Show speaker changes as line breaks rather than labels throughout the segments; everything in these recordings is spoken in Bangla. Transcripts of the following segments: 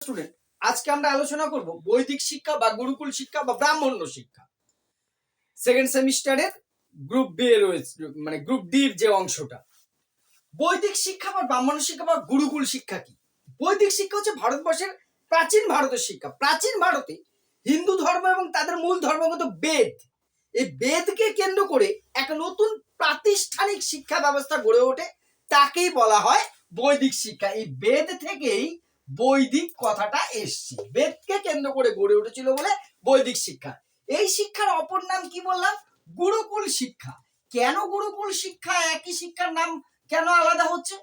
স্টুডেন্ট আজকে আমরা আলোচনা করব বৈদিক শিক্ষা বা গুরুকুল শিক্ষা বা ব্রাহ্মণ্য শিক্ষা। সেকেন্ড সেমিস্টারের গ্রুপ বি রয়েছে মানে গ্রুপ ডির যে অংশটা। বৈদিক শিক্ষা বা ব্রাহ্মণ্য শিক্ষা বা গুরুকুল শিক্ষা কি? বৈদিক শিক্ষা হচ্ছে ভারতবর্ষের প্রাচীন ভারতের শিক্ষা। প্রাচীন ভারতে হিন্দু ধর্ম এবং তাদের মূল বেদ, এই বেদকে কেন্দ্র করে এক নতুন প্রাতিষ্ঠানিক শিক্ষা ব্যবস্থা গড়ে ওঠে, তাকেই বলা হয় বৈদিক শিক্ষা। এই বেদ থেকেই বৈদিক কথাটা এসছে। বেদকে কেন্দ্র করে গড়ে উঠেছিল বলে বৈদিক শিক্ষা। এই শিক্ষার অপর নাম কি বললাম? গুরুকুল শিক্ষা। কেন গুরুকুল শিক্ষা? একই শিক্ষার নাম কেন আলাদা হচ্ছে?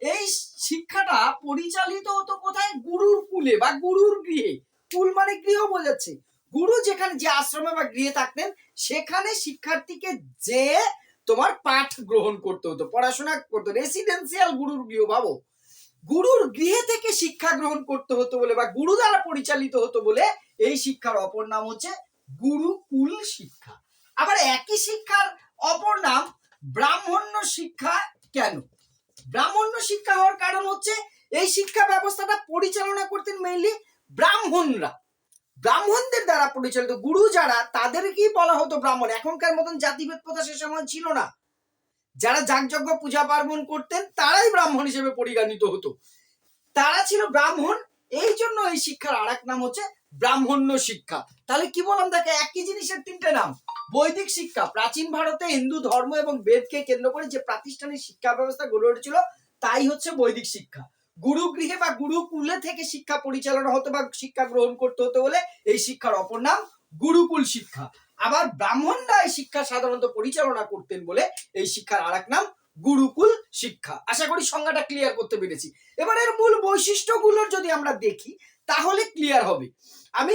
এই শিক্ষাটা পরিচালিত হতো কোথায়? গুরুর কুলে বা গুরুর গৃহে। কুল মানে গৃহ বোঝাচ্ছে। গুরু যেখানে যে আশ্রমে বা গৃহে থাকতেন, সেখানে শিক্ষার্থীকে যে তোমার পাঠ গ্রহণ করতে হতো, পড়াশোনা করতে রেসিডেন্সিয়াল গুরুর গৃহ ভাবো গুরুর গৃহে থেকে শিক্ষা গ্রহণ করতে হতো বলে বা গুরু দ্বারা পরিচালিত হতো বলে এই শিক্ষার অপর নাম হচ্ছে গুরুকুল শিক্ষা। আবার একই শিক্ষার অপর নাম ব্রাহ্মণ্য শিক্ষা কেন? ব্রাহ্মণ্য শিক্ষা হওয়ার কারণ হচ্ছে এই শিক্ষা ব্যবস্থাটা পরিচালনা করতেন মেইনলি ব্রাহ্মণরা। ব্রাহ্মণদের দ্বারা পরিচালিত, গুরু যারা, তাদেরকেই বলা হতো ব্রাহ্মণ। এখনকার মতন জাতিভেদ প্রথা সে সময় ছিল না। যারা যাগযজ্ঞ পূজা পার্বণ করতেন, তারাই ব্রাহ্মণ হিসেবে পরিগণিত হতো। তারা ছিল ব্রাহ্মণ, এই জন্য এই শিক্ষার আর নাম হচ্ছে ব্রাহ্মণ্য শিক্ষা। তাহলে কি বললাম দেখে, একই জিনিসের তিনটে নাম। বৈদিক শিক্ষা, প্রাচীন ভারতে হিন্দু ধর্ম এবং বেদকে কেন্দ্র করে যে প্রাতিষ্ঠানিক শিক্ষা ব্যবস্থা গড়ে উঠেছিল, তাই হচ্ছে বৈদিক শিক্ষা। গুরুগৃহে বা গুরুকুলে থেকে শিক্ষা পরিচালনা হতো বা শিক্ষা গ্রহণ করতে হতো বলে এই শিক্ষার অপর নাম গুরুকুল শিক্ষা। আবার ব্রাহ্মণরা এই শিক্ষা সাধারণত পরিচালনা করতেন বলে এই শিক্ষার আর নাম গুরুকুল শিক্ষা। আশা করি সংজ্ঞাটা ক্লিয়ার করতে পেরেছি। এবার এর মূল বৈশিষ্ট্যগুলোর যদি আমরা দেখি, তাহলে ক্লিয়ার হবে। আমি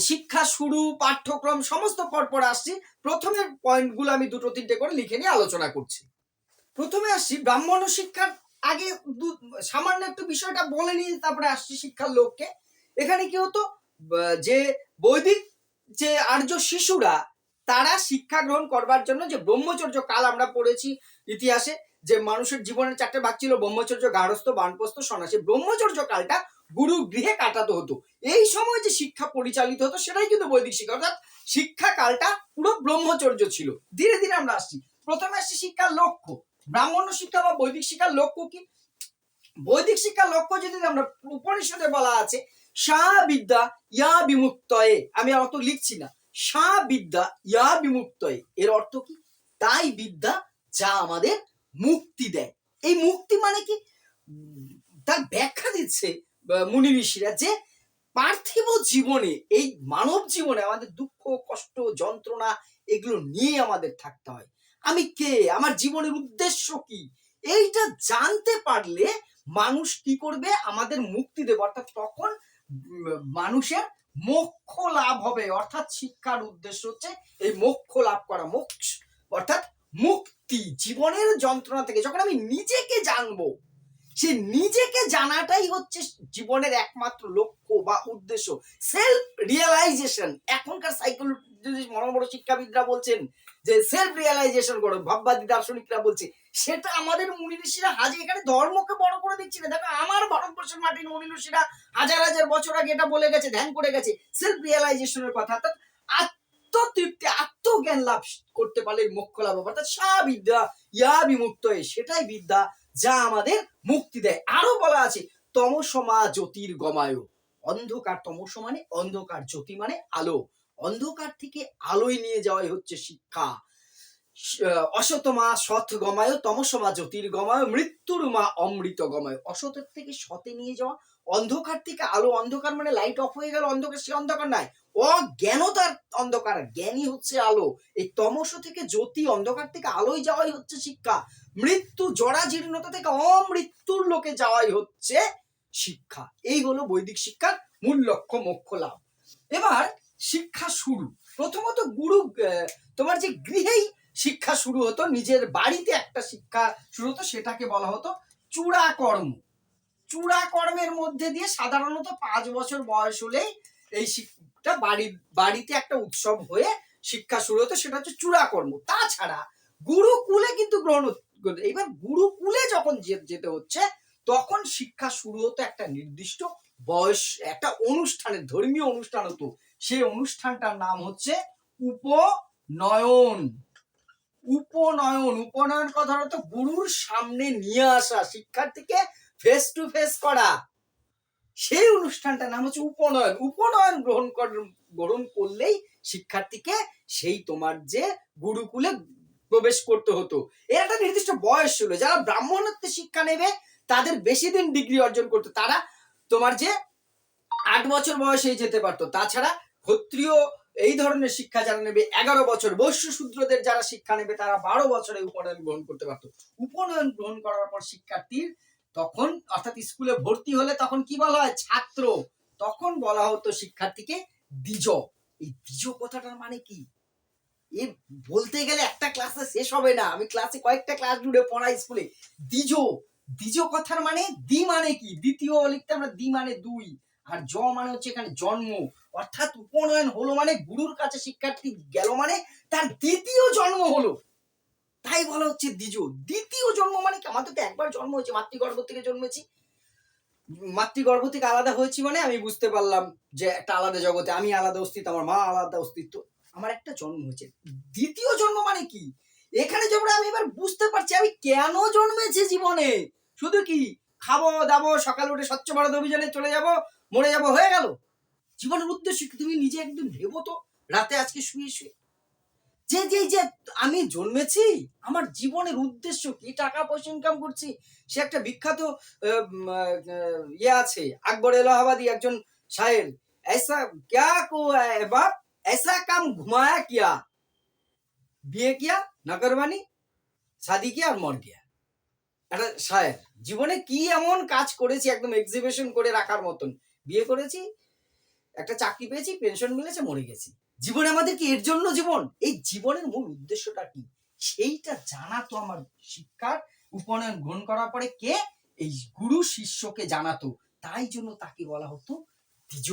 শিক্ষা শুরু, পাঠ্যক্রম সমস্ত পরপর আসছি, প্রথমের পয়েন্টগুলো আমি দুটো তিনটে করে লিখে নিয়ে আলোচনা করছি। প্রথমে আসছি ব্রাহ্মণ শিক্ষার। আগে সামান্য একটু বিষয়টা বলে নিয়ে তারপরে আসছি শিক্ষার লোককে। এখানে কি হতো? যে বৈদিক যে আর্য শিশুরা, তারা শিক্ষা গ্রহণ করবার জন্য যে ব্রহ্মচর্য কাল আমরা পড়েছি ইতিহাসে, যে মানুষের জীবনের চারটে ভাগ ছিল ব্রহ্মচর্য গার্হস্থ বানপ্রস্থ, সন্ন্যাসী। ব্রহ্মচর্য কালটা গুরু গৃহে কাটাতে হতো। এই সময় যে শিক্ষা পরিচালিত হতো, সেটাই কিন্তু বৈদিক শিক্ষা। অর্থাৎ শিক্ষা কালটা পুরো ব্রহ্মচর্য ছিল। ধীরে ধীরে আমরা আসছি। প্রথমে আসছি শিক্ষার লক্ষ্য। ব্রাহ্মণ্য শিক্ষা বা বৈদিক শিক্ষার লক্ষ্য কি? বৈদিক শিক্ষার লক্ষ্য যদি আমরা উপনিষদে বলা আছে সা বিদ্যা ইয়া বিমুক্তয়ে আমি অত লিখছি না। সা বিদ্যা ইয়া বিমুক্তয়ে এর অর্থ কি? তাই বিদ্যা যা আমাদের মুক্তি দেয়। এই মুক্তি মানে কি? তার ব্যাখ্যা দিচ্ছে মুনি ঋষিরা যে পার্থিব জীবনে, এই মানব জীবনে আমাদের দুঃখ, কষ্ট, যন্ত্রণা, এগুলো নিয়ে আমাদের থাকতে হয়। আমি কে? আমার জীবনের উদ্দেশ্য কি? এইটা জানতে পারলে মানুষ কি করবে? আমাদের মুক্তি দেবে। অর্থাৎ তখন মানুষের মোক্ষ লাভ হবে। অর্থাৎ শিক্ষার উদ্দেশ্য হচ্ছে এই মোক্ষ লাভ করা, মোক্ষ, অর্থাৎ মুক্তি, জীবনের যন্ত্রণা থেকে। যখন আমি নিজেকে জানব, সে নিজেকে জানাটাই হচ্ছে জীবনের একমাত্র লক্ষ্য বা উদ্দেশ্য। সেলফ রিয়েলাইজেশন এখনকার সাইকোলজি বড় শিক্ষাবিদরা বলছেন যে সেলফ রিয়েলাইজেশন করো ভাববাদী দার্শনিকরা বলছে, সেটা আমাদের মুনি ঋষিরা হাজে এখানে ধর্মকে বড় করে দিচ্ছে না। দেখো, আমার ভারতবর্ষের মাটির মুনি ঋষিরা হাজার হাজার বছর আগে এটা বলে গেছে, ধ্যান করে গেছে সেলফ রিয়েলাইজেশনের কথা। অর্থাৎ আত্মতৃপ্তি, আত্মজ্ঞান লাভ করতে পারলে মোক্ষ লাভ হবে। অর্থাৎ সা বিদ্যা, ইয়া বিমুক্ত সেটাই বিদ্যা যা আমাদের মুক্তি দেয়। আরও বলা আছে, তমসমা জ্যোতির গমায় অন্ধকার তমস মানে অন্ধকার জ্যোতি মানে আলো। অন্ধকার থেকে আলোয় নিয়ে যাওয়াই হচ্ছে শিক্ষা। অসতমা সৎ গমায়, তমসমা জ্যোতির গমায়, মৃত্যুর মা অমৃত গমায়। অসতের থেকে সতে নিয়ে যাওয়া, অন্ধকার থেকে আলো, অন্ধকার মানে লাইট অফ হয়ে গেল, অন্ধকার সে অন্ধকার নাই। অজ্ঞানতার অন্ধকার, জ্ঞানই হচ্ছে আলো। এই তমস থেকে জ্যোতি অন্ধকার থেকে আলোয় যাওয়াই হচ্ছে শিক্ষা। মৃত্যু জরা জীর্ণতা থেকে অমৃত্যুর লোকে যাওয়াই হচ্ছে শিক্ষা। এই হলো বৈদিক শিক্ষার মূল লক্ষ্য, মোক্ষ লাভ। এবার শিক্ষা শুরু প্রথমত গুরু তোমার যে গৃহেই শিক্ষা শুরু হতো, নিজের বাড়িতে একটা শিক্ষা শুরু হতো, সেটাকে বলা হতো চূড়া কর্ম চূড়া কর্মের মধ্যে দিয়ে সাধারণত পাঁচ বছর বয়স হলেই এই শিক্ষা বাড়ি, বাড়িতে একটা উৎসব হয়ে শিক্ষা শুরু হতো, সেটা হচ্ছে চূড়া কর্ম তাছাড়া গুরুকুলে কিন্তু গ্রহণ। এবার গুরুকুলে যখন যেতে হচ্ছে, তখন শিক্ষা শুরু হতো একটা নির্দিষ্ট বয়স, একটা অনুষ্ঠানের, ধর্মীয় অনুষ্ঠান হতো। সেই অনুষ্ঠানটার নাম হচ্ছে উপনয়ন। উপনয়ন উপনয়ন কথা হতো গুরুর সামনে নিয়ে আসা, শিক্ষার্থীকে ফেস টু ফেস করা। সেই অনুষ্ঠানটার নাম হচ্ছে উপনয়ন। উপনয়ন গ্রহণ গ্রহণ করলেই শিক্ষার্থীকে সেই তোমার যে গুরুকুলে প্রবেশ করতে হতো। এর একটা নির্দিষ্ট বয়স ছিল। যারা ব্রাহ্মণত্বে শিক্ষা নেবে, তাদের বেশি দিন ডিগ্রি অর্জন করতো। তারা তোমার যে আট বছর বয়সেই যেতে পারতো, তাছাড়া ক্ষত্রিয় এই ধরনের শিক্ষা যারা নেবে, এগারো বছর। বৈশ্য শূদ্রদের যারা শিক্ষা নেবে, তারা বারো বছরে উপনয়ন গ্রহণ করতে পারতো। উপনয়ন গ্রহণ করার পর শিক্ষার্থীর তখন, অর্থাৎ স্কুলে ভর্তি হলে তখন কি বলা হয়? ছাত্র। তখন বলা হতো শিক্ষার্থীকে দ্বিজ। এই দ্বিজ কথাটার মানে কি? এ বলতে গেলে একটা ক্লাসে শেষ হবে না। আমি ক্লাসে কয়েকটা ক্লাস জুড়ে পড়াই স্কুলে। দ্বিজ। দ্বিজ কথার মানে দ্বি মানে কি? দ্বিতীয় লিখতে আমরা দ্বি মানে দুই। আর জ মানে হচ্ছে এখানে জন্ম। অর্থাৎ উপনয়ন হলো মানে গুরুর কাছে শিক্ষার্থী গেল মানে তার দ্বিতীয় জন্ম হলো। তাই বলা হচ্ছে দ্বিজ। দ্বিতীয় জন্ম মানে কি? আমাদের তো একবার জন্ম হয়েছে, মাতৃগর্ভ থেকে জন্মেছি। মাতৃগর্ভ থেকে আলাদা হয়েছি মানে আমি বুঝতে পারলাম যে একটা আলাদা জগতে আমি আলাদা অস্তিত্ব, আমার মা আলাদা অস্তিত্ব। আমার একটা জন্ম হয়েছে। দ্বিতীয় জন্ম মানে কি? এখানে যখন আমি এবার বুঝতে পারছি আমি কেন জন্মেছি জীবনে শুধু কি খাবো দাবো সকালে উঠে স্বচ্ছ ভারত অভিযানে চলে যাব মরে যাব হয়ে গেল জীবনের উদ্দেশ্য কি তুমি নিজে একদিন ভেবো তো রাতে আজকে শুয়ে শুয়ে যে যে যে আমি জন্মেছি আমার জীবনের উদ্দেশ্য কি টাকা পয়সা ইনকাম করছি সে একটা বিখ্যাত আহ, উম, আহ, ইয়ে আছে আকবর এলাহাবাদী একজন শায়ের ऐसा क्या को है बाप ऐसा काम घुमाया किया বিয়ে কিয়া নকরবানি শাদি কিয়া আর মর গিয়া একটা শায়ের জীবনে কি এমন কাজ করেছি একদম এক্সিবিশন করে রাখার মতন। বিয়ে করেছি, একটা চাকরি পেয়েছি পেনশন মিলেছে, মরে গেছি। জীবনে আমাদের কি এর জন্য জীবন? এই জীবনের মূল উদ্দেশ্যটা কি? সেইটা জানা তো আমার শিক্ষার, উপনয়ন গ্রহণ করার পরে কে? এই গুরু শিষ্যকে জানাতো। তাই জন্য তাকে বলা হতো দ্বিজ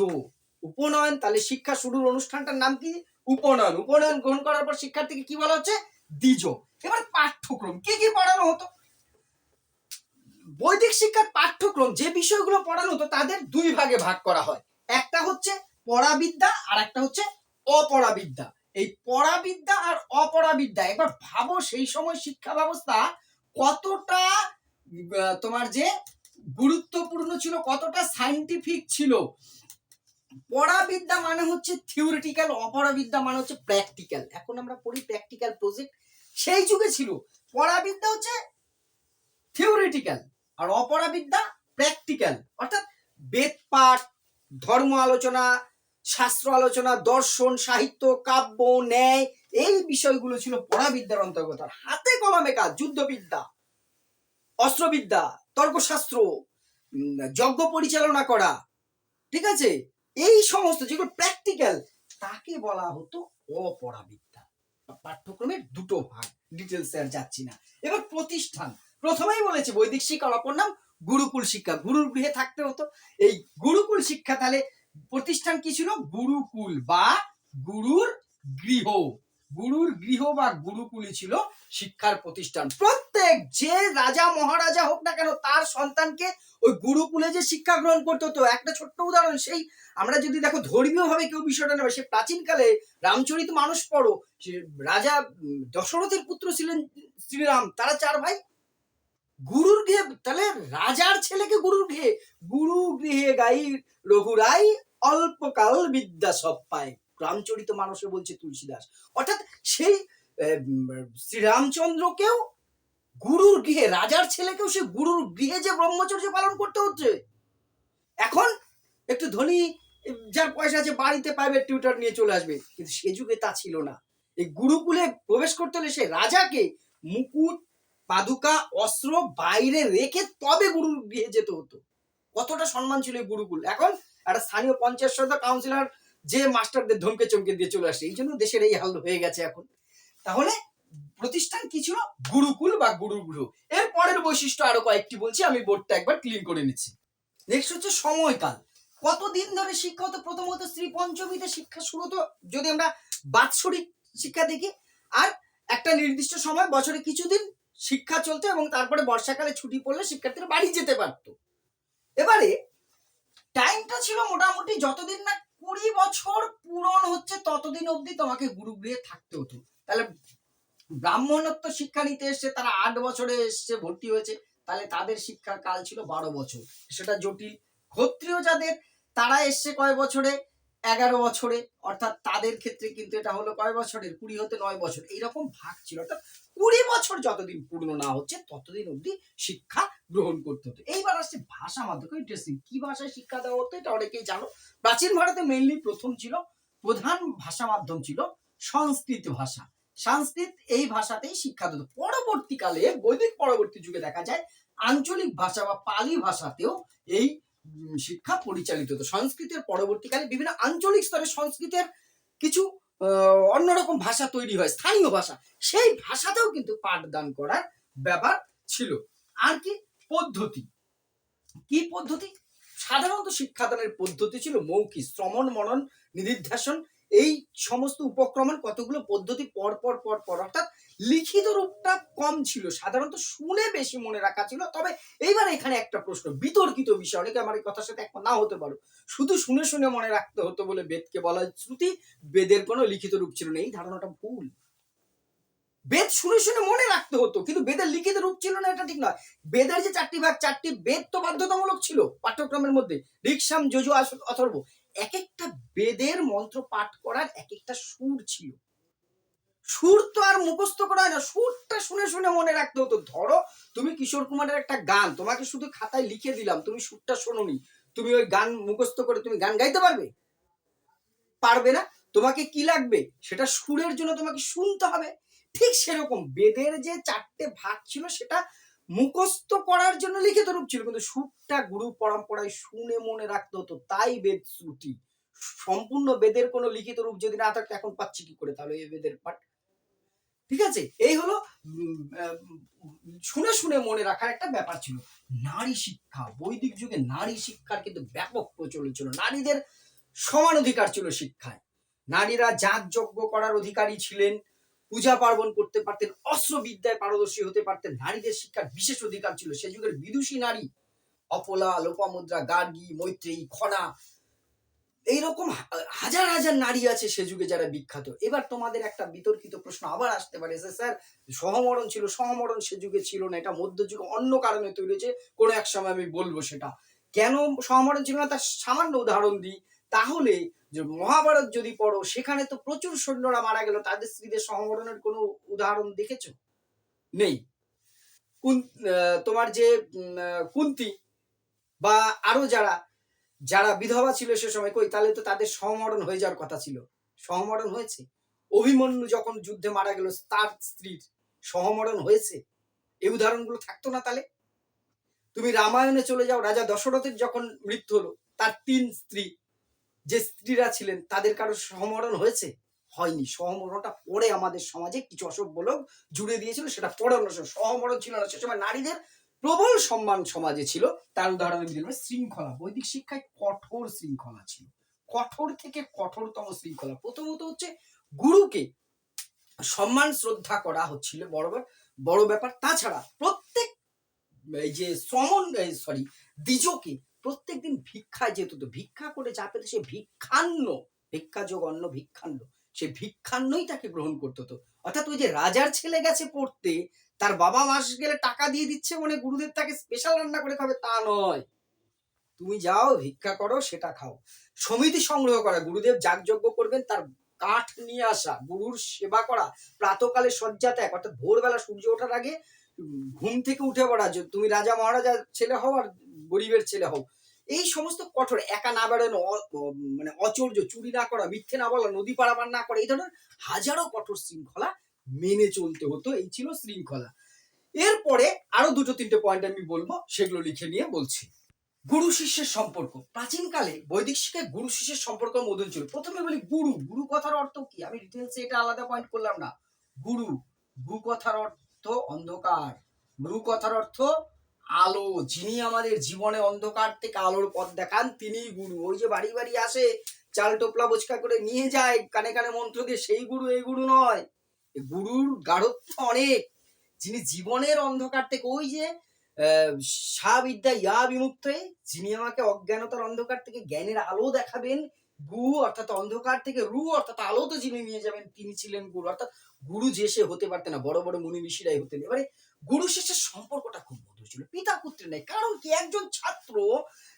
উপনয়ন, তাহলে শিক্ষা শুরুর অনুষ্ঠানটার নাম কি? উপনয়ন। উপনয়ন গ্রহণ করার পর শিক্ষার্থীকে কি বলা হচ্ছে? দ্বিজ। এবার পাঠ্যক্রম। কি কি পড়ানো হতো? বৈদিক শিক্ষার পাঠ্যক্রম, যে বিষয়গুলো পড়ানো হতো, তাদের দুই ভাগে ভাগ করা হয়। একটা হচ্ছে পড়াবিদ্যা আর একটা হচ্ছে অপরাবিদ্যা এই পড়াবিদ্যা আর অপরাবিদ্যা একবার ভাবো সেই সময় শিক্ষা ব্যবস্থা কতটা তোমার যে গুরুত্বপূর্ণ ছিল, কতটা সাইন্টিফিক ছিল পড়াবিদ্যা মানে হচ্ছে থিওরিটিক্যাল অপরাবিদ্যা মানে হচ্ছে প্র্যাকটিক্যাল এখন আমরা পড়ি প্র্যাকটিক্যাল প্রজেক্ট সেই যুগে ছিল পড়াবিদ্যা হচ্ছে থিওরিটিক্যাল আর অপরাবিদ্যা প্র্যাকটিক্যাল অর্থাৎ বেদ পাঠ, ধর্ম আলোচনা, শাস্ত্র আলোচনা, দর্শন, সাহিত্য, কাব্য, ন্যায়, এই বিষয়গুলো ছিল পড়াবিদ্যার অন্তর্গত। হাতে কলমে কাজ, যুদ্ধবিদ্যা, অস্ত্রবিদ্যা, তর্কশাস্ত্র যজ্ঞ পরিচালনা করা, ঠিক আছে? এই সমস্ত যেগুলো প্র্যাকটিক্যাল তাকে বলা হতো অপরাবিদ্যা। পাঠ্যক্রমের দুটো ভাগ ডিটেলস আর যাচ্ছি না। এবার প্রতিষ্ঠান। প্রথমেই বলেছে বৈদিক শিক্ষার অপর নাম গুরুকুল শিক্ষা। গুরুর গৃহে থাকতে হতো। এই গুরুকুল শিক্ষা তাহলে প্রতিষ্ঠান কি ছিল? গুরুকুল বা গুরুর গৃহ। গুরুর গৃহ বা গুরুকুলই ছিল শিক্ষার প্রতিষ্ঠান। প্রত্যেক যে রাজা, মহারাজা হোক না কেন, তার সন্তানকে ওই গুরুকুলে যে শিক্ষা গ্রহণ করতে হতো, একটা ছোট্ট উদাহরণ, সেই আমরা যদি দেখো ধর্মীয় ভাবে কেউ বিষয়টা নেবে, সে প্রাচীনকালে রামচরিত মানুষ পড়ো রাজা দশরথের পুত্র ছিলেন, শ্রীরাম, তারা চার ভাই। গুরুর গৃহে, তাহলে রাজার ছেলেকে গুরুর গৃহে, গুরু গৃহে গাই রঘুরাই অল্পকাল বিদ্যা সব পায়। রামচরিত মানুষে বলছে তুলসীদাস। অর্থাৎ সেই শ্রীরামচন্দ্রকেও গুরুর গৃহে, রাজার ছেলেকেও সে গুরুর গৃহে যে ব্রহ্মচর্য পালন করতে হচ্ছে। এখন একটু ধনী যার পয়সা আছে, বাড়িতে প্রাইভেট টিউটার নিয়ে চলে আসবে। কিন্তু সে যুগে তা ছিল না। এই গুরুকুলে প্রবেশ করতে হলে সে রাজাকে মুকুট, পাদুকা, অস্ত্র বাইরে রেখে তবে গুরুর গৃহে যেতে হতো। কতটা সম্মান ছিল এই গুরুকুল। এখন একটা স্থানীয় পঞ্চায়েত সদস্য কাউন্সিলর যে মাস্টারদের ধমকে চমকে দিয়ে চলে আসে, এই জন্য দেশের এই হাল হয়ে গেছে এখন। তাহলে প্রতিষ্ঠান কি ছিল? গুরুকুল বা গুরু গুরুগুরু এর পরের বৈশিষ্ট্য আরও কয়েকটি বলছি, আমি বোর্ডটা একবার ক্লিন করে নিচ্ছি। নেক্সট হচ্ছে সময়কাল। কতদিন ধরে শিক্ষা হতো? প্রথমত শ্রী পঞ্চমীতে শিক্ষা শুরু হতো, যদি আমরা বাৎসরিক শিক্ষা দেখি। আর একটা নির্দিষ্ট সময়, বছরে কিছুদিন শিক্ষা চলতো এবং তারপরে বর্ষাকালে ছুটি পড়লে শিক্ষার্থীরা বাড়ি যেতে পারতো। এবারে টাইমটা ছিল মোটামুটি যতদিন না কুড়ি বছর পূরণ হচ্ছে ততদিন অবধি তোমাকে গুরুগৃহে থাকতে হতো। তাহলে ব্রাহ্মণত্ব শিক্ষা নিতে এসছে, তারা আট বছরে এসছে, ভর্তি হয়েছে, তাহলে তাদের শিক্ষার কাল ছিল বারো বছর। সেটা জটিল। ক্ষত্রিয় যাদের, তারা এসছে কয় বছরে? এগারো বছরে, অর্থাৎ তাদের ক্ষেত্রে কিন্তু এটা হলো কয় বছরের? কুড়ি হতে নয় বছর। এইরকম ভাগ ছিল। অর্থাৎ কুড়ি বছর যতদিন পূর্ণ না হচ্ছে, ততদিন অবধি শিক্ষা গ্রহণ করতে হতো। এইবার আসছে ভাষা মাধ্যম। ইন্টারেস্টিং কি ভাষায় শিক্ষা দেওয়া হতো এটা অনেকেই জানো। প্রাচীন ভারতে মেইনলি প্রথম ছিল, প্রধান ভাষা মাধ্যম ছিল সংস্কৃত ভাষা। সংস্কৃত এই ভাষাতেই শিক্ষা দিত। পরবর্তীকালে, বৈদিক পরবর্তী যুগে দেখা যায়, আঞ্চলিক ভাষা বা পালি ভাষাতেও এই শিক্ষা পরিচালিত। হতো সংস্কৃতের পরবর্তীকালে বিভিন্ন আঞ্চলিক স্তরে সংস্কৃতের কিছু অন্যরকম ভাষা তৈরি হয়, স্থানীয় ভাষা। সেই ভাষাতেও কিন্তু পাঠদান করার ব্যাপার ছিল। আর কি পদ্ধতি? কি পদ্ধতি? সাধারণত শিক্ষাদানের পদ্ধতি ছিল মৌখিক, শ্রমণ, মনন নিদিধ্যাসন এই সমস্ত উপক্রমণ কতগুলো পদ্ধতি পর পর পর পর অর্থাৎ লিখিত রূপটা কম ছিল, সাধারণত শুনে বেশি মনে রাখা ছিল। তবে এইবার এখানে একটা প্রশ্ন, বিতর্কিত বিষয়, অনেকে আমার এই কথার সাথে একমত না হতে পারো। শুধু শুনে শুনে মনে রাখতে হতো বলে বেদকে বলা হয় শ্রুতি, বেদের কোনো লিখিত রূপ ছিল না, এই ধারণাটা ভুল। বেদ শুনে শুনে মনে রাখতে হতো, কিন্তু বেদের লিখিত রূপ ছিল না, এটা ঠিক নয়। বেদের যে চারটি ভাগ, চারটি বেদ তো বাধ্যতামূলক ছিল পাঠ্যক্রমের মধ্যে। রিক্সাম যজু অথর্ব এক একটা বেদের মন্ত্র পাঠ করার এক একটা সুর ছিল। সুর তো আর মুখস্থ করা হয় না। সুরটা শুনে শুনে মনে রাখতে হতো। ধরো, তুমি কিশোর কুমারের একটা গান, তোমাকে শুধু খাতায় লিখে দিলাম, তুমি সুরটা শোনোনি। তুমি ওই গান মুখস্থ করে তুমি গান গাইতে পারবে? পারবে না? তোমাকে কি লাগবে? সেটা সুরের জন্য তোমাকে শুনতে হবে। ঠিক সেরকম বেদের যে চারটে ভাগ ছিল, সেটা মুখস্থ করার জন্য লিখিত রূপ ছিল, কিন্তু সুরটা গুরু পরম্পরায় শুনে মনে রাখতে হতো। তাই বেদ শ্রুতি। সম্পূর্ণ বেদের কোনো লিখিত রূপ যদি না থাকতো, এখন পাচ্ছি কি করে? তাহলে এই বেদের পাঠ। ঠিক আছে? এই হলো শুনে শুনে মনে রাখার একটা ব্যাপার ছিল। নারী শিক্ষা, বৈদিক যুগে নারী শিক্ষার কিন্তু ব্যাপক প্রচলন ছিল। নারীদের সমান অধিকার ছিল শিক্ষায়। নারীরা যাগ যজ্ঞ করার অধিকারী ছিলেন, পূজা পার্বণ করতে পারতেন, অস্ত্র বিদ্যায় পারদর্শী হতে পারতেন। নারীদের শিক্ষার বিশেষ অধিকার ছিল। সে যুগের বিদুষী নারী অপলা লোপামুদ্রা গার্গী, মৈত্রেয়ী, খনা এইরকম হাজার হাজার নারী আছে সে যুগে যারা বিখ্যাত। এবার তোমাদের একটা বিতর্কিত প্রশ্ন আবার আসতে পারে যে, স্যার, সহমরণ ছিল, সহমরণ সে যুগে ছিল না, এটা মধ্যযুগে অন্য কারণে তৈরি হয়েছে, কোনো এক সময় আমি বলব সেটা। কেন সহমরণ ছিল না? তার সামান্য উদাহরণ দিই। তাহলে যে মহাভারত যদি পড়ো, সেখানে তো প্রচুর সৈন্যরা মারা গেল। তাদের স্ত্রীদের সহমরণের কোনো উদাহরণ দেখেছ? নেই। তোমার যে কুন্তি বা আরও যারা যারা বিধবা ছিল সে সময় কই, তাহলে তো তাদের সহমরণ হয়ে যাওয়ার কথা ছিল। সহমরণ হয়েছে? অভিমন্যু যখন যুদ্ধে মারা গেল, তার স্ত্রীর সহমরণ হয়েছে? এই উদাহরণগুলো থাকতো না তাহলে? তুমি রামায়ণে চলে যাও, রাজা দশরথের যখন মৃত্যু হলো, তার তিন স্ত্রী, যে স্ত্রীরা ছিলেন, তাদের কারও সহমরণ হয়েছে? হয়নি। সহমরণটা পরে আমাদের সমাজে কিছু অসভ্য লোক জুড়ে দিয়েছিল, সেটা পরে সহমরণ ছিল না, সে সময় নারীদের প্রবল সম্মান সমাজে ছিল। তার উদাহরণ আমি দিলাম শৃঙ্খলা। বৈদিক শিক্ষায় কঠোর শৃঙ্খলা ছিল। কঠোর থেকে কঠোরতম শৃঙ্খলা। প্রথমত হচ্ছে গুরুকে সম্মান, শ্রদ্ধা করা হচ্ছিল বড় বড় ব্যাপার। তাছাড়া প্রত্যেক এই যে শ্রমণ সরি, দ্বিজকে প্রত্যেকদিন ভিক্ষায় যেত। তো ভিক্ষা করে যা পেত সে ভিক্ষান্ন। ভিক্ষা যোগ অন্ন, ভিক্ষান্ন। সে ভিক্ষান্নই তাকে গ্রহণ করতে হতো। অর্থাৎ ওই যে রাজার ছেলে গেছে পড়তে, তার বাবা মাস গেলে টাকা দিয়ে দিচ্ছে মানে গুরুদেব তাকে স্পেশাল রান্না করে খাবে, তা নয়। তুমি যাও, ভিক্ষা করো, সেটা খাও। সমিতি সংগ্রহ করা, গুরুদেব যাগযজ্ঞ করবেন, তার কাঠ নিয়ে আসা, গুরুর সেবা করা, প্রাতকালে শয্যা ত্যাগ, অর্থাৎ ভোরবেলা সূর্য ওঠার আগে ঘুম থেকে উঠে পড়া তুমি রাজা মহারাজার ছেলে হও আর গরিবের ছেলে হও এই সমস্ত কঠোর, একা না বেড়ানো মানে অচর্য, চুরি না করা, মিথ্যে না বলা, নদী পারাপার না করা, এই ধরনের হাজারো কঠোর শৃঙ্খলা মেনে চলতে হতো, এই ছিল শৃঙ্খলা। এরপরে আরও দুটো, তিনটে পয়েন্ট আমি বলব, সেগুলো লিখে নিয়ে বলছি। গুরু শিষ্যের সম্পর্ক। প্রাচীনকালে বৈদিক শিক্ষায় গুরু শিষ্যের সম্পর্ক মধুর ছিল। প্রথমে বলি গুরু। গুরু কথার অর্থ কি? আমি ডিটেলসে এটা আলাদা পয়েন্ট করলাম না। গুরু। গুরু কথার অর্থ অন্ধকার। গুরু কথার অর্থ আলো যিনি আমাদের জীবনে অন্ধকার থেকে আলোর পথ দেখান তিনি গুরু। ওই যে বাড়ি বাড়ি আসে চাল টোপলা বোচকা করে নিয়ে যায় কানে কানে মন্ত্র দিয়ে সেই গুরু এই গুরু নয়। গুরুর গাঢ়ত্ব অনেক। যিনি জীবনের অন্ধকার থেকে ওই যে আহ, সা বিদ্যা ইয়া বিমুক্ত যিনি আমাকে অজ্ঞানতার অন্ধকার থেকে জ্ঞানের আলো দেখাবেন গু অর্থাৎ অন্ধকার থেকে রু অর্থাৎ আলোতে যিনি নিয়ে যাবেন তিনি ছিলেন গুরু। অর্থাৎ গুরু যে সে হতে পারতেন না বড় বড় মুনি ঋষিরাই হতেন। এবারে গুরু শিষ্যের সম্পর্কটা খুব মধুর ছিল, পিতা পুত্রের নেই। কারণ কি? একজন ছাত্র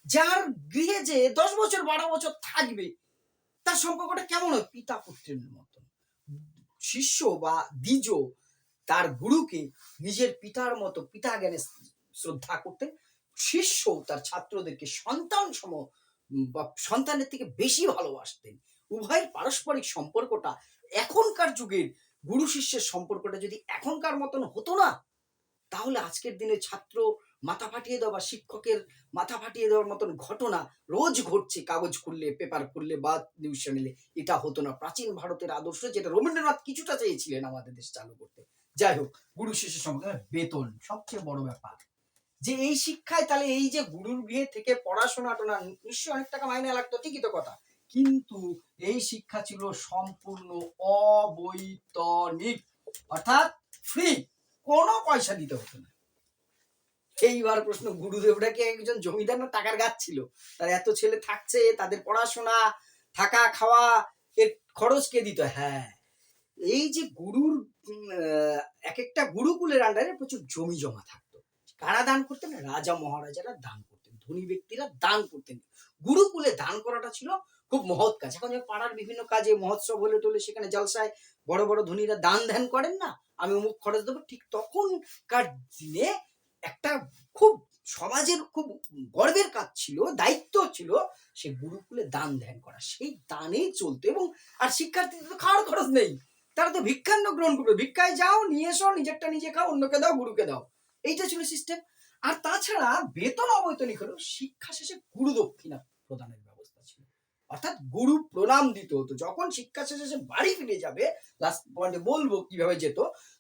যার গৃহে যে দশ বছর, বারো বছর থাকবে, তার সম্পর্কটা কেমন হয়? পিতা পুত্রের মতন শিষ্য বা দ্বিজ তার গুরুকে নিজের পিতার মতো পিতা জ্ঞানে শ্রদ্ধা করতেন শিষ্য তার ছাত্রদেরকে সন্তান সম, বা সন্তানের থেকে বেশি ভালোবাসতেন। উভয়ের পারস্পরিক সম্পর্কটা এখনকার যুগের গুরু শিষ্যের সম্পর্কটা যদি এখনকার মতন হতো না তাহলে আজকের দিনে ছাত্র মাথা ফাটিয়ে দেওয়া শিক্ষকের মাথা ফাটিয়ে দেওয়ার মতন ঘটনা রোজ ঘটছে, কাগজ খুললে পেপার খুললে বা নিউজ চ্যানেলে এটা হতো না। প্রাচীন ভারতের আদর্শ যেটা রবীন্দ্রনাথ কিছুটা চেয়েছিলেন আমাদের দেশ চালু করতে। যাই হোক, গুরু শিষ্য সম্পর্কে বেতন সবচেয়ে বড় ব্যাপার। যে এই শিক্ষায় তাহলে এই যে গুরুর গৃহে থেকে পড়াশোনা টোনা নিশ্চয়ই অনেক টাকা মাইনে লাগতো, ঠিকই তো কথা। কিন্তু এই শিক্ষা ছিল সম্পূর্ণ অবৈতনিক, অর্থাৎ ফ্রি কোনো পয়সা দিতে হতো না। এইবার প্রশ্ন, গুরুদেবরা কি একজন জমিদার না টাকার গাছ ছিল? তার এত ছেলে থাকছে, তাদের পড়াশোনা, থাকা, খাওয়া, এর খরচ কে দিত? হ্যাঁ এই যে গুরুর এক একটা গুরুকুলের আন্ডারে প্রচুর জমি জমা থাকতো। কারা দান করতেন? রাজা মহারাজারা দান করতেন, ধনী ব্যক্তিরা দান করতেন। গুরুকুলে দান করাটা ছিল খুব মহৎ কাজ। এখন পাড়ার বিভিন্ন কাজে মহোৎসব হলে টলে সেখানে জলসায় বড় বড় ধনীরা দান ধ্যান করেন না, আমি অমুক খরচ দেবো, ঠিক তখনকার দিনে একটা খুব সমাজের খুব গর্বের কাজ ছিল, দায়িত্ব ছিল সে গুরুকুলে দান ধ্যান করা। সেই দানেই চলতো এবং আর শিক্ষার্থীদের তো খাওয়ার খরচ নেই। তারা তো ভিক্ষান্ন গ্রহণ করবে। ভিক্ষায় যাও, নিয়ে এসো, নিজেরটা নিজে খাও, অন্যকে দাও, গুরুকে দাও। এইটা ছিল সিস্টেম আর তাছাড়া বেতন অবৈতনিক হলো শিক্ষা শেষে গুরু দক্ষিণা প্রদানের অর্থাৎ গুরু প্রণাম দিতে হতো। যখন শিক্ষা শেষে সে বাড়ি ফিরে যাবে লাস্ট পয়েন্টে বলব কীভাবে যেত,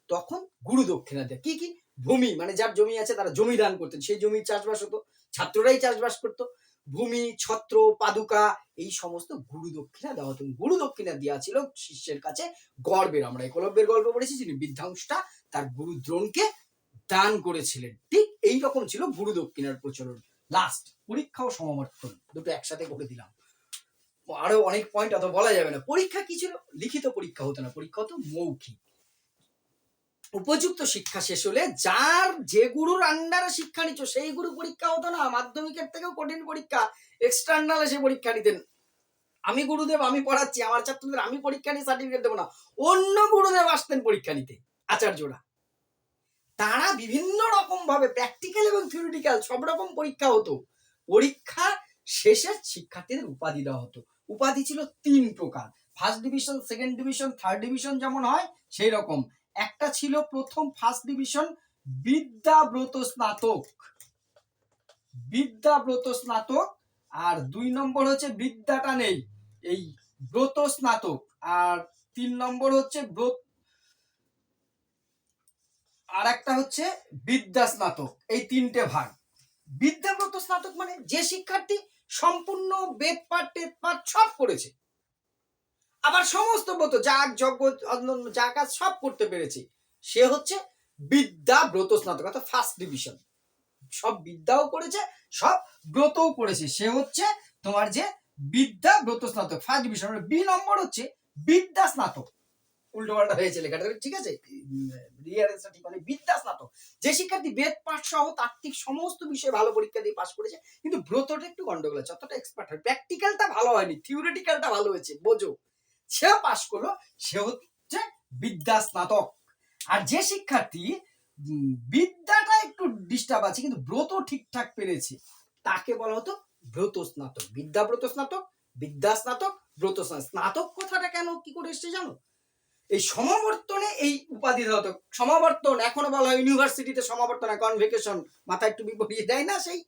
তখন গুরু দক্ষিণা দেয়। কি কি? ভূমি মানে যার জমি আছে তারা জমি দান করতেন। সেই জমি চাষবাস হতো, ছাত্ররাই চাষবাস করতো। ভূমি, ছত্র, পাদুকা, এই সমস্ত গুরু দক্ষিণা দেওয়া হতো। গুরু দক্ষিণা দেওয়া ছিল শিষ্যের কাছে গর্বের। আমরা একলব্যের গল্প পড়েছি, যিনি বিধ্বংসটা তার গুরু দ্রোণকে দান করেছিলেন। ঠিক এই রকম ছিল গুরু দক্ষিণার প্রচলন। লাস্ট পরীক্ষা ও সমাবর্তন, দুটো একসাথে করে দিলাম। আরও অনেক পয়েন্ট অত বলা যাবে না। পরীক্ষা কি ছিল? লিখিত পরীক্ষা হতো না। পরীক্ষা হতো মৌখিক। উপযুক্ত শিক্ষা শেষ হলে যার যে গুরুর আন্ডারে শিক্ষা নিচ্ছ সেই গুরু পরীক্ষা হতো না। মাধ্যমিকের থেকেও কঠিন পরীক্ষা। এক্সটার্নাল এসে পরীক্ষা নিতেন। আমি গুরুদেব, আমি পড়াচ্ছি। আমার ছাত্রদের আমি পরীক্ষা নিয়ে সার্টিফিকেট দেবো না। অন্য গুরুদেব আসতেন পরীক্ষা নিতে, আচার্যরা। তারা বিভিন্ন রকম ভাবে প্র্যাকটিক্যাল এবং থিওরিটিক্যাল সব রকম পরীক্ষা হতো। পরীক্ষা শেষে শিক্ষার্থীদের উপাধি দেওয়া হতো। উপাধি ছিল তিন প্রকার। First division second division third division যেমন হয় সেই রকম একটা ছিল প্রথম ফার্স্ট ডিভিশন বিদ্যাব্রত স্নাতক। বিদ্যাব্রত স্নাতক, আর দুই নম্বর হচ্ছে বিদ্যাটা নেই। এই ব্রত স্নাতক, আর তিন নম্বর হচ্ছে ব্রত, আর একটা হচ্ছে বিদ্যা স্নাতক, এই তিনটে ভাগ। বিদ্যাব্রত স্নাতক মানে যে শিক্ষার্থী সম্পূর্ণ বেদ পাঠ টেদ পাঠ সব করেছে। আবার সমস্ত ব্রত, যাগ, যজ্ঞ, অন্যান্য যা কাজ সব করতে পেরেছে। সে হচ্ছে বিদ্যা ব্রত স্নাতক, অর্থাৎ ফার্স্ট ডিভিশন সব বিদ্যাও করেছে, সব ব্রতও করেছে। সে হচ্ছে তোমার যে বিদ্যা ব্রত স্নাতক ফার্স্ট ডিভিশন বি নম্বর হচ্ছে বিদ্যা স্নাতক। উল্টো পাল্টা হয়েছে লেখাটা ঠিক আছে? রিয়ারেন্সটা ঠিক মানে বিদ্যা স্নাতক যে শিক্ষার্থী বেদ, পাঠ সহ তাত্ত্বিক সমস্ত বিষয়ে ভালো পরীক্ষা দিয়ে পাশ করেছে, কিন্তু ব্রতটা একটু গন্ডগোল আছে, অতটা এক্সপার্ট হয় প্র্যাকটিক্যালটা ভালো হয়নি থিওরিটিক্যালটা ভালো হয়েছে, বোঝো। পাশ করল, সে হচ্ছে বিদ্যা স্নাতক আর যে শিক্ষার্থী বিদ্যাটা একটু ডিস্টার্ব আছে, কিন্তু ব্রত ঠিকঠাক পেরেছে। তাকে বলা হতো ব্রত স্নাতক বিদ্যা ব্রত স্নাতক বিদ্যা স্নাতক ব্রত স্নাতক কথাটা কেন কি করে এসছে জানো? এই সমাবর্তনে এই উপাধি দেওয়া হতো। সমাবর্তন, এখনও বলা হয় ইউনিভার্সিটিতে সমাবর্তন কনভেকেশন মাথায় টুপি পরিয়ে দেয় না সেই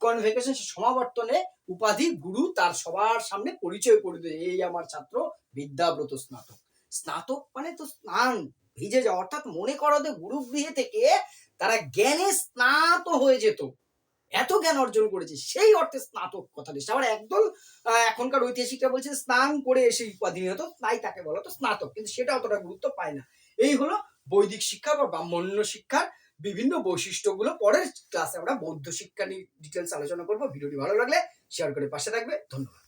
কনভেকেশন সমাবর্তনে উপাধি গুরু তার সবার সামনে পরিচয় করে দেয়। এই আমার ছাত্র বিদ্যাব্রত স্নাতক। স্নাতক মানে তো স্নান, ভিজে যাওয়া। অর্থাৎ মনে করো যে গুরু গৃহে থেকে তারা জ্ঞানে স্নাত হয়ে যেত। এত জ্ঞান অর্জন করেছে, সেই অর্থে স্নাতক কথাটি। আবার একদল এখনকার ঐতিহাসিকরা বলছে, স্নান করে এসে উপাধি নিহত তাই তাকে বলা তো স্নাতক। কিন্তু সেটা অতটা গুরুত্ব পায় না। এই হলো বৈদিক শিক্ষা বা ব্রাহ্মণ্য শিক্ষার বিভিন্ন বৈশিষ্ট্যগুলো। পরের ক্লাসে আমরা বৌদ্ধ শিক্ষা নিয়ে ডিটেলস আলোচনা করব। ভিডিওটি ভালো লাগলে শেয়ার করে পাশে থাকবে। ধন্যবাদ।